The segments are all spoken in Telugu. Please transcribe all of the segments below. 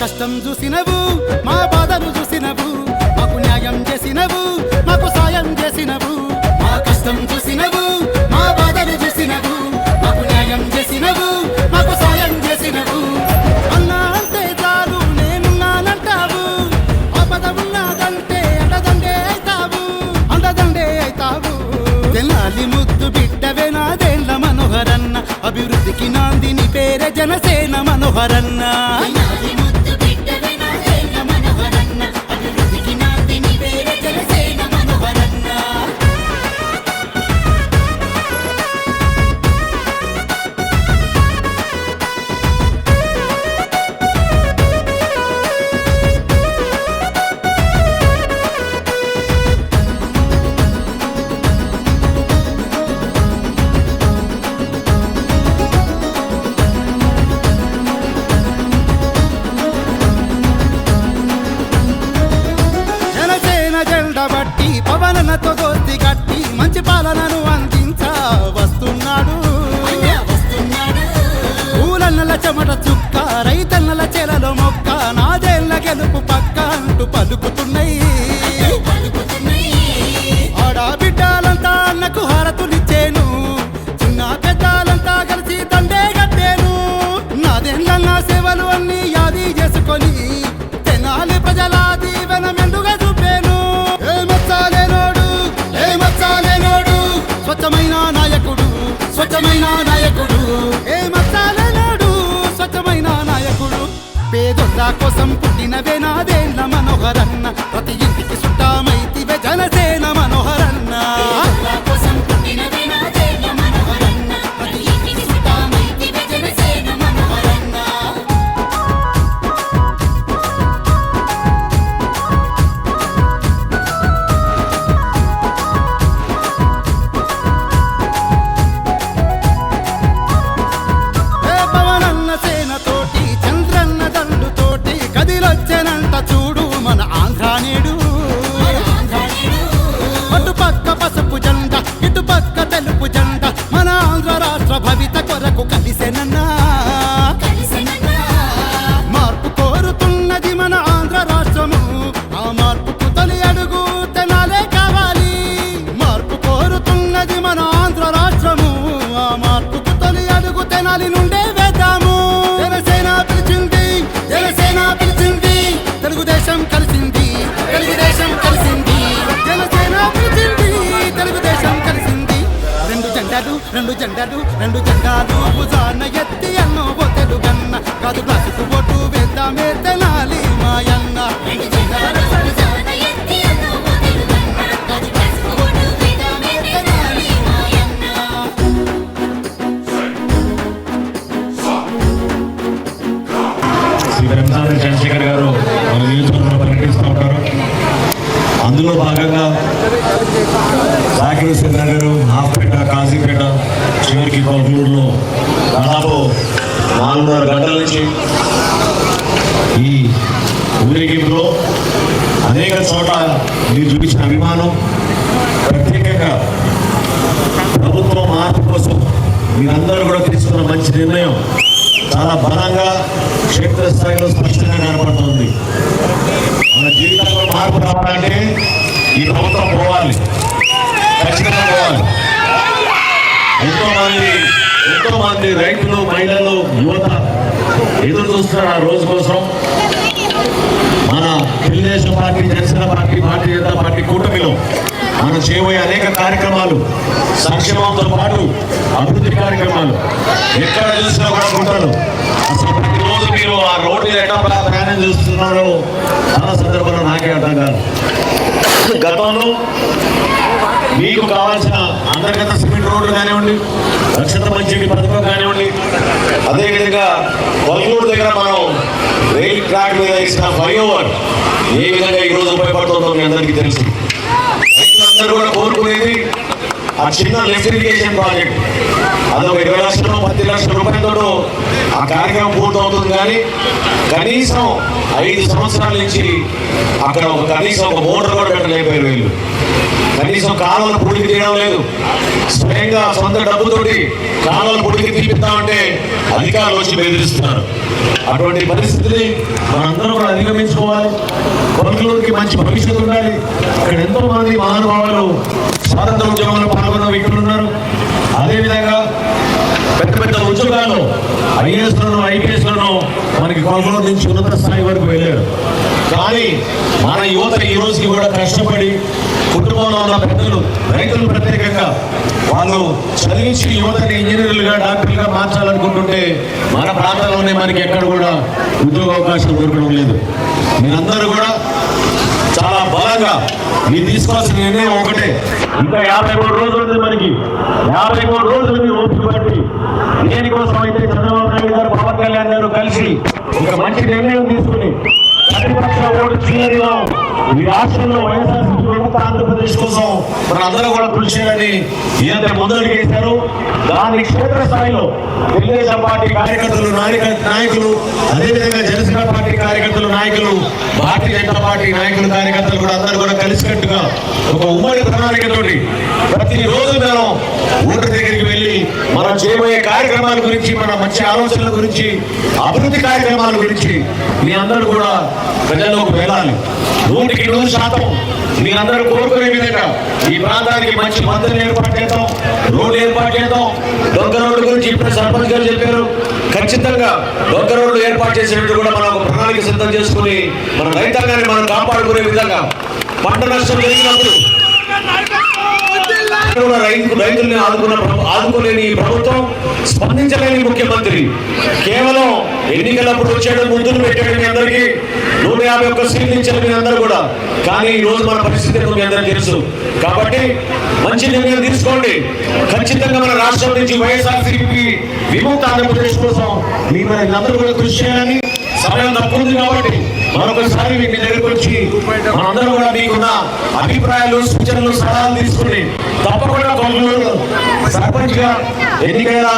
కష్టం చూసినవు మా బాధను చూసినవు మాకు న్యాయం చేసినవు మాకు సాయం చేసినవు. మా కష్టం చూసినవు మా బాధను చూసినవు మాకు న్యాయం చేసినవు మాకు సాయం చేసినవు. అన్నా అంటే చాలు నేనున్నానంటావు. ఆపద ఉన్నదంటే అండదండే అవుతావు అండదండే అవుతావు. తెల్లాలి ముద్దు బిడ్డవే నాదేండ్ల మనోహరన్న. అభివృద్ధికి నాందిని పేరే జనసేన మనోహరన్న. అంటూ పలుకుతున్నాయి. పలుకుతున్నాయి అన్నకు హారతులిచ్చేను. చిన్న పెద్దాలంతా కలిసి తండే కట్టాను. నాదేళ్ళ నా సేవలు అన్ని యాది చేసుకొని తెనాలి ప్రజల దీవెన మెండుగా చూపేను. ఏ మచ్చాలేనోడు ఏ మచ్చాలేనోడు స్వచ్ఛమైన నాయకుడు స్వచ్ఛమైన నాయకుడు. పేదొంద కోసం పుట్టినవే నాదేండ్ల మనోహరన్న. ప్రతి ఇంటికి రెండు జెండాలు రెండు జెండాలు భుజాన ఊరేగింపులో అనేక చోట్ల మీరు చూపించిన అభిమానం ప్రత్యేకంగా ప్రభుత్వం మార్పు కోసం మీరందరూ కూడా తీసుకున్న మంచి నిర్ణయం చాలా బలంగా క్షేత్రస్థాయిలో స్పష్టంగా కనపడుతుంది. మన జీవితంలో మార్పు రావాలంటే ఈ ప్రభుత్వం పోవాలి. ఖచ్చితంగా పోవాలి. ఎంతో మంది ఎంతో మంది రైతులు మహిళలు యువత ఎదురు చూస్తున్నారు ఆ రోజు కోసం. Party Janasena party Bharatiya Janata party కూటమిలో మనం చేయబోయే అనేక కార్యక్రమాలు సంక్షేమంతో పాటు అభివృద్ధి కార్యక్రమాలు ఎక్కడ చూసినా కూడా గుంటలు. అసలు ప్రతిరోజు మీరు ఆ రోడ్డు మీద ఎట్లా ప్రయాణం చేస్తున్నారో చాలా సందర్భంలో నాకే అర్థం కాదు. గతంలో మీకు కావాల్సిన అంతర్గత సిమెంట్ రోడ్లు కానివ్వండి రక్షణ మంచి పథకం కానివ్వండి అదేవిధంగా కొల్లూరు దగ్గర మనం రైల్ ట్రాక్ మీద ఇచ్చిన ఫ్లైఓవర్ ఏ విధంగా ఈరోజు ఉపయోగపడుతుందో మీ అందరికీ తెలుసు. రైతులందరూ కూడా కోరుకునేది ఆ చిన్న ఎలక్ట్రిఫికేషన్ ప్రాజెక్ట్ అదొక ఇరవై లక్షలు పది లక్షల రూపాయలతో ఆ కార్యక్రమం పూర్తవుతుంది కానీ కనీసం ఐదు సంవత్సరాల నుంచి అక్కడ ఒక కనీసం ఒక మోటార్ కూడా పెట్టలేకపోయారు వీళ్ళు. కనీసం కాలువలు పుడికి తీయడం లేదు. స్వయంగా సొంత డబ్బుతోటి కాలువలు పుడికి తీపిస్తామంటే అధికారులు వచ్చి బెదిరిస్తున్నారు. అటువంటి పరిస్థితిని మనందరం కూడా అధిగమించుకోవాలి. కొనుగోలుకి మంచి భవిష్యత్తు ఉండాలి. ఇక్కడ ఎంతో మంది మహానుభావులు స్వాతంత్ర ఉద్యమంలో పాల్గొన్న వ్యక్తులు ఉన్నారు. అదేవిధంగా పెద్ద పెద్ద ఉద్యోగాలు ఐఏఎస్లను ఐపీఎస్లను మనకి కొనుగోలు నుంచి ఉన్నత స్థాయి వరకు వెళ్ళారు. కానీ మన యువత ఈ రోజుకి కూడా కష్టపడి కుటుంబంలో ఉన్న పెద్దలు రైతులు ప్రత్యేకంగా వాళ్ళు చదివించి యువతని ఇంజనీర్లుగా డాక్టర్లుగా మార్చాలనుకుంటుంటే మన ప్రాంతంలోనే మనకి ఎక్కడ కూడా ఉద్యోగ అవకాశం దొరకడం లేదు. మీరందరూ కూడా చాలా బలంగా మీరు తీసుకోవాల్సిన నిర్ణయం ఒకటే. ఇంకా యాభై మూడు రోజులు ఉంది మనకి. యాభై మూడు రోజులు మీరు ఓపిక పట్టి దేనికోసం అయితే చంద్రబాబు నాయుడు గారు పవన్ కళ్యాణ్ గారు కలిసి ఒక మంచి నిర్ణయం తీసుకుని ప్రతిపక్ష ఓటు చేయడంలో ఈ రాష్ట్రంలో వైఎస్ఆర్ ప్రభుత్వ ఆంధ్రప్రదేశ్ కోసం మన అందరూ కూడా కృషి చేయాలని ఏదైతే ముందడుగు చేశారు. దాని క్షేత్రస్థాయిలో తెలుగుదేశం పార్టీ కార్యకర్తలు నాయకులు అదేవిధంగా జనసేన పార్టీ కార్యకర్తలు నాయకులు భారతీయ జనతా పార్టీ నాయకులు కార్యకర్తలు కూడా అందరూ కూడా కలిసికట్టుగా ఒక ఉమ్మడి ప్రణాళికతోటి ప్రతిరోజు మనం ఊరి దగ్గరికి వెళ్ళి మనం చేయబోయే కార్యక్రమాల గురించి మన మంచి ఆలోచనల గురించి అభివృద్ధి కార్యక్రమాల గురించి మీ అందరూ కూడా ప్రజల్లోకి వెళ్ళాలి. నూటికి నూరు శాతం. మీరందరూ కోరుకునే విధంగా ఈ ప్రాంతానికి మంచి మందులు ఏర్పాటు చేద్దాం రోడ్లు ఏర్పాటు చేద్దాం. దొంగ రోడ్డు గురించి ఇప్పుడు సర్పంచ్ గారు చెప్పారు. ఖచ్చితంగా దొంగ రోడ్లు ఏర్పాటు చేసినట్టు కూడా మనం ఒక ప్రణాళిక సిద్ధం చేసుకుని మన రైతాంగాన్ని మనం కాపాడుకునే విధంగా పంట నష్టం జరిగినప్పుడు కూడా రైతు రైతుల్ని ఆదుకున్న ఆదుకోలేని ఈ ప్రభుత్వం స్పందించలేని ముఖ్యమంత్రి. కేవలం ఎన్నికలప్పుడు వచ్చాడు ముందులు పెట్టాడు మీ అందరికీ. నూట యాభై ఒక్క సీట్లు ఇచ్చారు మీ అందరూ కూడా. కానీ ఈ రోజు మన పరిస్థితి మీ అందరికీ తెలుసు. కాబట్టి మంచి నిర్ణయం తీసుకోండి. ఖచ్చితంగా మన రాష్ట్రం నుంచి వైఎస్ఆర్సీపీ విముక్త ఆంధ్రప్రదేశ్ కోసం మీ మన అందరూ కూడా కృషి చేయాలని సమయం తక్కువ కాబట్టి మరొకసారి మీ దగ్గరకు వచ్చి మనందరూ కూడా మీకున్న అభిప్రాయాలు సూచనలు సలహాలు తీసుకుని తప్పకుండా కొనుగోలు సర్పంచ్గా ఎన్నికైన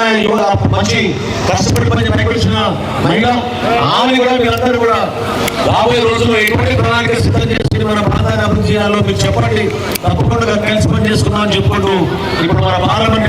మంచి కష్టపడి పని పనికొచ్చిన మహిళ ఆమె కూడా మీరందరూ కూడా రాబోయే రోజుల్లో ఎటువంటి ప్రణాళిక సిద్ధం చేసుకుని మన ప్రాంతాన్ని అభివృద్ధి చేయాలో మీరు చెప్పండి. తప్పకుండా కలిసి పని చేసుకుందాం అని చెప్పుకుంటూ ఇప్పుడు మన పార్లమెంట్